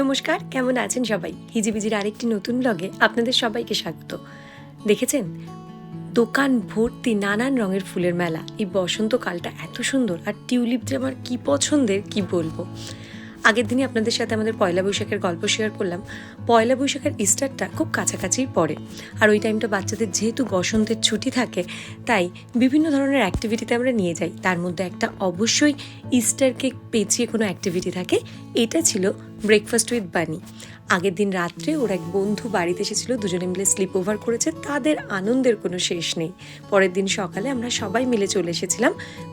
নমস্কার, কেমন আছেন সবাই? হিজিবিজির আরেকটি নতুন ব্লগে আপনাদের সবাইকে স্বাগত। দেখেছেন? দোকান ভর্তি নানান রঙের ফুলের মেলা। এই বসন্তকালটা এত সুন্দর, আর টিউলিপ যে আমার কী পছন্দের, কি বলব? আগের দিনই আপনাদের সাথে আমাদের পয়লা বৈশাখের গল্প শেয়ার করলাম। পয়লা বৈশাখের ইস্টারটা খুব কাছাকাছিই পড়ে, আর ওই টাইমটা বাচ্চাদের যেহেতু বসন্তের ছুটি থাকে, তাই বিভিন্ন ধরনের অ্যাক্টিভিটিতে আমরা নিয়ে যাই। তার মধ্যে একটা অবশ্যই ইস্টার কেক পেঁচিয়ে কোনো অ্যাক্টিভিটি থাকে, এটা ছিল ব্রেকফাস্ট উইথ বানি আগের দিন রাত্রে ওর এক বন্ধু বাড়িতে এসেছিল, দুজনে মিলে স্লিপ ওভার করেছে, তাদের আনন্দের কোনো শেষ নেই। পরের দিন সকালে আমরা সবাই মিলে চলে এসেছিলাম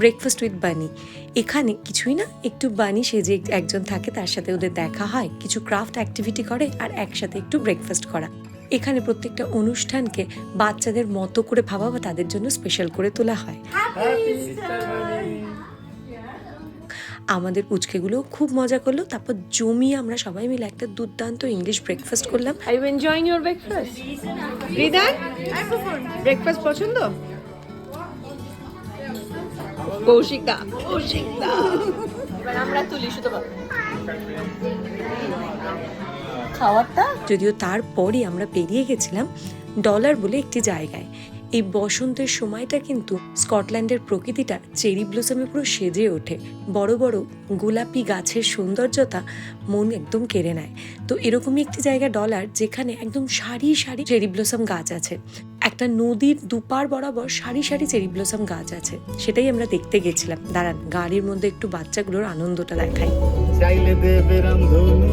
ব্রেকফাস্ট উইথ বানি এখানে কিছুই না, একটু বানি সে যে একজন থাকে, তার সাথে ওদের দেখা হয়, কিছু ক্রাফট অ্যাক্টিভিটি করে আর একসাথে একটু ব্রেকফাস্ট করা। এখানে প্রত্যেকটা অনুষ্ঠানকে বাচ্চাদের মতো করে ভাবা বা তাদের জন্য স্পেশাল করে তোলা হয়। আমাদের পুচকেগুলো খুব মজা করল। তারপর জমিয়ে আমরা সবাই মিলে একটা দুর্দান্ত ইংলিশ ব্রেকফাস্ট করলাম। Are you enjoying your breakfast? Ridan breakfast পছন্দ? কৌশিক দা। কৌশিক দা। আমরা তুলি শুধু খাওয়ারটা? যদিও তারপরই আমরা পেরিয়ে গেছিলাম ডলার বলে একটি জায়গায়। এই বসন্তের সময়টা কিন্তু স্কটল্যান্ডের প্রকৃতিটা চেরি ব্লসমে পুরো সেজে ওঠে। বড় বড় গোলাপি গাছের সৌন্দর্যতা মন একদম কেড়ে নেয়। তো এরকমই একটি জায়গা ডলার যেখানে একদম সারি সারি চেরি ব্লসম গাছ আছে। একটা নদীর দুপার বরাবর সারি সারি চেরি ব্লসম গাছ আছে। সেটাই আমরা দেখতে গেছিলাম। দাঁড়ান, গাড়ির মধ্যে একটু বাচ্চাগুলোর আনন্দটা দেখাই। চাইলে রামধনু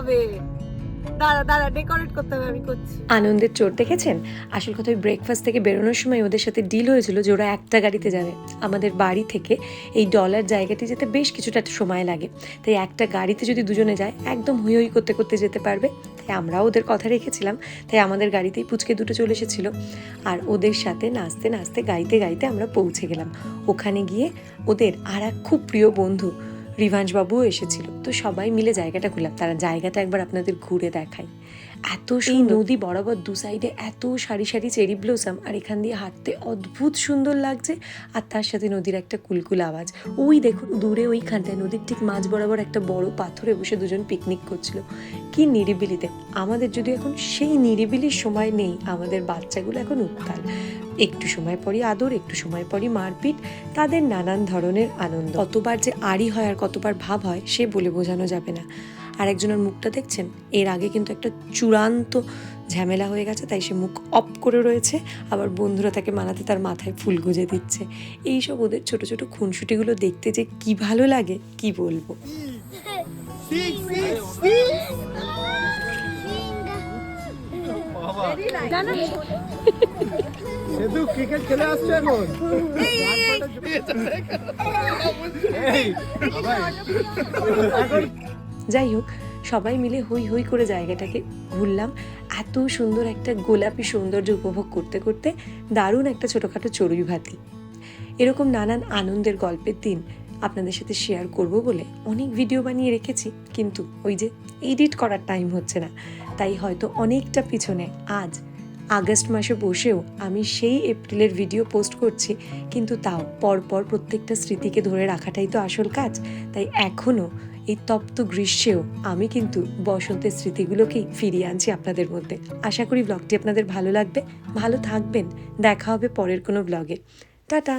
হবে। দাঁড়া দাঁড়া ডেকোরেট করতে হবে, আমি আনন্দের চোট দেখেছেন? আসল কথা ওই ব্রেকফাস্ট থেকে বেরোনোর সময় ওদের সাথে ডিল হয়েছিল যে ওরা একটা গাড়িতে যাবে। আমাদের বাড়ি থেকে এই ডলার জায়গাটি যেতে বেশ কিছুটা সময় লাগে। তাই একটা গাড়িতে যদি দুজনে যায়, একদম হুই হুই করতে করতে যেতে পারবে। তাই আমরাও ওদের কথা রেখেছিলাম। তাই আমাদের গাড়িতেই পুচকে দুটো চলে এসেছিল। আর ওদের সাথে নাচতে নাচতে, গাইতে গাইতে আমরা পৌঁছে গেলাম। ওখানে গিয়ে ওদের আর এক খুব প্রিয় বন্ধু রিভাঞ্জবাবুও এসেছিল। তো সবাই মিলে জায়গাটা ঘুরলাম। তারা জায়গাটা একবার আপনাদের ঘুরে দেখাই। এত সেই নদী বরাবর দু সাইডে এত সারি সারি চেরি ব্লোসাম আর এখান দিয়ে হাঁটতে অদ্ভুত সুন্দর লাগছে। আর তার সাথে নদীর একটা কুলকুল আওয়াজ। ওই দেখুন দূরে ওইখানটায় নদীর ঠিক মাঝ বরাবর একটা বড় পাথরে বসে দুজন পিকনিক করছিল। কি নিরিবিলিতে। আমাদের যদি এখন সেই নিরিবিলির সময় নেই আমাদের বাচ্চাগুলো এখন উত্তাল। একটু সময় পরই আদর একটু সময় পরই মারপিট তাদের নানান ধরনের আনন্দ। কতবার যে আড়ি হয় আর কতবার ভাব হয় সে বলে বোঝানো যাবে না। আর একজনের মুখটা দেখছেন? এর আগে কিন্তু একটা চূড়ান্ত ঝামেলা হয়ে গেছে তাই সে মুখ অপ করে রয়েছে। আবার বন্ধুরা তাকে মানাতে তার মাথায় ফুল গুজে দিচ্ছে। এইসব ওদের ছোট ছোট খুনসুটিগুলো দেখতে যে কি ভালো লাগে কি বলব? সেতু ক্রিকেট খেলে আসছে এখন এখন যাই হোক, সবাই মিলে হই হই করে জায়গাটাকে ঘুরলাম। এত সুন্দর একটা গোলাপি সৌন্দর্য উপভোগ করতে করতে দারুণ একটা ছোটোখাটো চড়ুই ভাতি। এরকম নানান আনন্দের গল্পের দিন আপনাদের সাথে শেয়ার করব বলে অনেক ভিডিও বানিয়ে রেখেছি, কিন্তু ওই যে এডিট করার টাইম হচ্ছে না। তাই হয়তো অনেকটা পিছনে আজ আগস্ট মাসে বসেও আমি সেই এপ্রিলের ভিডিও পোস্ট করছি। কিন্তু তাও পরপর প্রত্যেকটা স্মৃতিকে ধরে রাখাটাই তো আসল কাজ। তাই এখনও এই তপ্ত গ্রীষ্মেও আমি কিন্তু বসন্তের স্মৃতিগুলোকেই ফিরিয়ে আনছি আপনাদের মধ্যে। আশা করি ব্লগটি আপনাদের ভালো লাগবে। ভালো থাকবেন। দেখা হবে পরের কোনো ব্লগে টাটা!